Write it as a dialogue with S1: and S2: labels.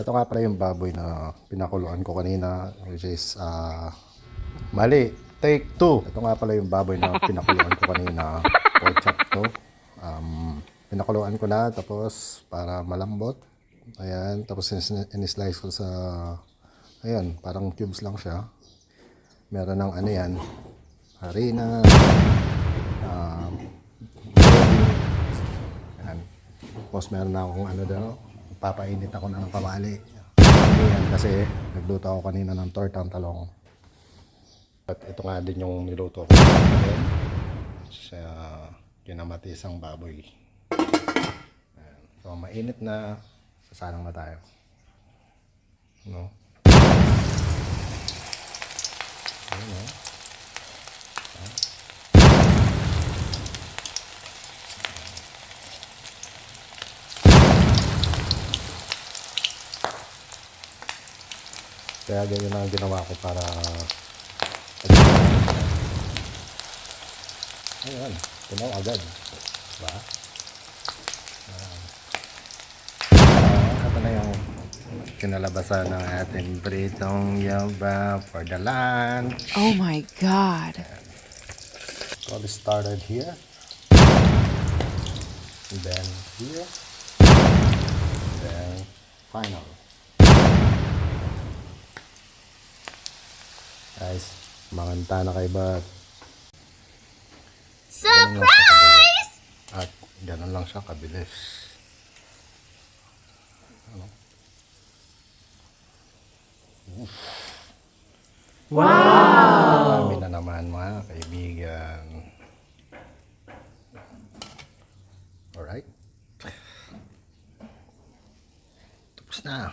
S1: Ito nga pala yung baboy na pinakuluan ko kanina, which is, ah, mali. Take two. Ito nga pala yung baboy na pinakuluan ko kanina. Pork chop to. Um, pinakuluan ko na, tapos para malambot. Ayan, tapos in- in-slice ko sa, ayan, parang cubes lang siya. Meron ng ano yan, harina, um. Tapos meron na akong ano daw, papainit ako ng kawali. Ayan, kasi nagluto ako kanina ng tortang talong. At ito nga din yung niluto ko. Sa kinamatisang baboy. Ayan. So mainit na, sasalang na tayo. No? Ayan, no? Kaya ganyan ang ginawa ko para Ayan, tunaw agad. Diba? Ayan. Ah, ito na yung kinalabasan ng ating pritong yaba for the lunch.
S2: Oh my god.
S1: So we started here. And then here. And then final. Guys, manganta na kay Bat. Surprise! At ganun lang siya kabilis. Ano? Oof. Wow! Kami na naman mga kaibigan. Alright. Tapos na.